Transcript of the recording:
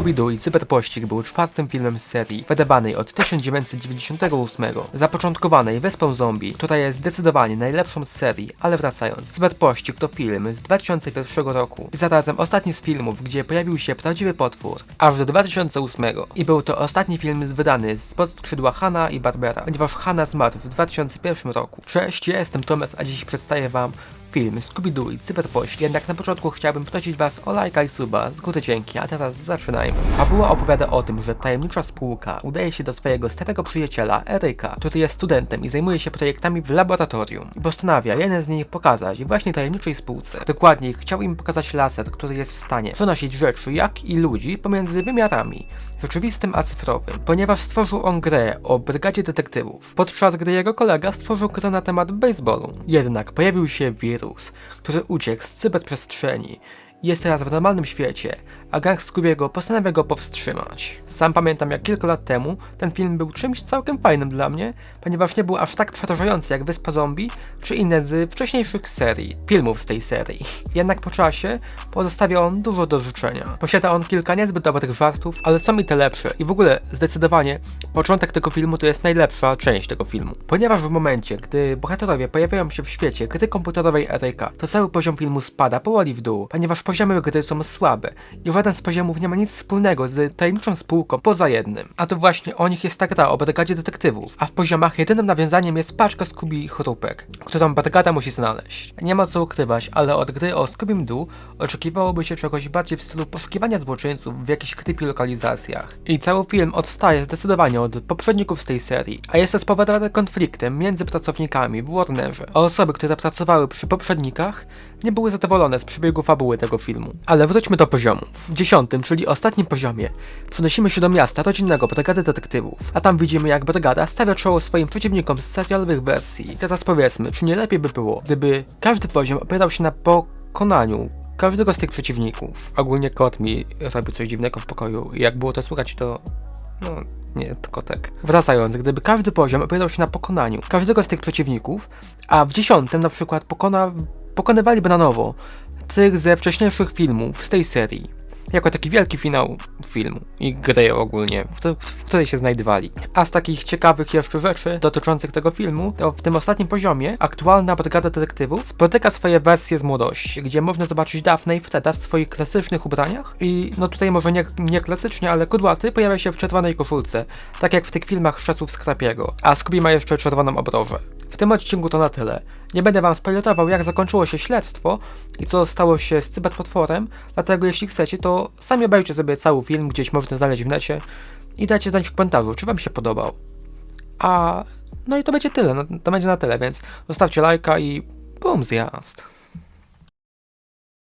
Scooby-Doo i Cyberpościg był czwartym filmem z serii, wydawanej od 1998, zapoczątkowanej Wyspą Zombie, która jest zdecydowanie najlepszą z serii, ale wracając, Cyberpościg to film z 2001 roku. I zarazem ostatni z filmów, gdzie pojawił się prawdziwy potwór, aż do 2008 i był to ostatni film wydany spod skrzydła Hanna i Barbera, ponieważ Hanna zmarł w 2001 roku. Cześć, ja jestem Tomes, a dziś przedstawię wam film Scooby-Doo i Cyberpość, jednak na początku chciałbym prosić was o lajka i suba, z góry dzięki, a teraz zaczynajmy. Fabuła opowiada o tym, że tajemnicza spółka udaje się do swojego starego przyjaciela, Eryka, który jest studentem i zajmuje się projektami w laboratorium i postanawia jeden z nich pokazać właśnie tajemniczej spółce. Dokładniej chciał im pokazać laser, który jest w stanie przenosić rzeczy jak i ludzi pomiędzy wymiarami, rzeczywistym a cyfrowym, ponieważ stworzył on grę o brygadzie detektywów, podczas gdy jego kolega stworzył grę na temat baseballu. Jednak pojawił się wirus, który uciekł z cyberprzestrzeni jest teraz w normalnym świecie, a gang Scoobiego postanawia go powstrzymać. Sam pamiętam jak kilka lat temu ten film był czymś całkiem fajnym dla mnie, ponieważ nie był aż tak przerażający jak Wyspa Zombie czy inne z wcześniejszych serii, filmów z tej serii. Jednak po czasie pozostawia on dużo do życzenia. Posiada on kilka niezbyt dobrych żartów, ale są i te lepsze i w ogóle zdecydowanie początek tego filmu to jest najlepsza część tego filmu. Ponieważ w momencie, gdy bohaterowie pojawiają się w świecie gry komputerowej Eryka, to cały poziom filmu spada powoli w dół, ponieważ poziomy gry są słabe i żaden z poziomów nie ma nic wspólnego z tajemniczą spółką poza jednym. A to właśnie o nich jest ta gra o brygadzie detektywów, a w poziomach jedynym nawiązaniem jest paczka Scooby chrupek, którą brygada musi znaleźć. Nie ma co ukrywać, ale od gry o Scooby Doo oczekiwałoby się czegoś bardziej w stylu poszukiwania złoczyńców w jakichś creepy lokalizacjach. I cały film odstaje zdecydowanie od poprzedników z tej serii, a jest to spowodowane konfliktem między pracownikami w Warnerze, a osoby, które pracowały przy poprzednikach, nie były zadowolone z przebiegu fabuły tego filmu. Ale wróćmy do poziomu. W dziesiątym, czyli ostatnim poziomie, przenosimy się do miasta rodzinnego Brygady Detektywów, a tam widzimy jak Brygada stawia czoło swoim przeciwnikom z serialowych wersji. Teraz powiedzmy, czy nie lepiej by było, gdyby każdy poziom opierał się na pokonaniu każdego z tych przeciwników. Ogólnie kot mi robi coś dziwnego w pokoju i jak było to słychać, to... no... Nie, to kotek. Wracając, gdyby każdy poziom opierał się na pokonaniu każdego z tych przeciwników, a w dziesiątym na przykład pokona, pokonywaliby na nowo tych ze wcześniejszych filmów z tej serii. Jako taki wielki finał filmu i gry ogólnie, w, w, w której się znajdowali. A z takich ciekawych jeszcze rzeczy dotyczących tego filmu, to w tym ostatnim poziomie aktualna brygada detektywów spotyka swoje wersje z młodości, gdzie można zobaczyć Daphne i Freda w swoich klasycznych ubraniach i no tutaj może nie, nie klasycznie, ale kudłaty pojawia się w czerwonej koszulce, tak jak w tych filmach z czasów Skrapiego, a Scooby ma jeszcze czerwoną obrożę. Tym odcinku to na tyle. Nie będę wam spoilerował jak zakończyło się śledztwo i co stało się z cyberpotworem, dlatego jeśli chcecie to sami obejrzyjcie sobie cały film, gdzieś można znaleźć w necie i dajcie znać w komentarzu, czy wam się podobał. A no i to będzie tyle, no, to będzie na tyle, więc zostawcie lajka i bum zjazd.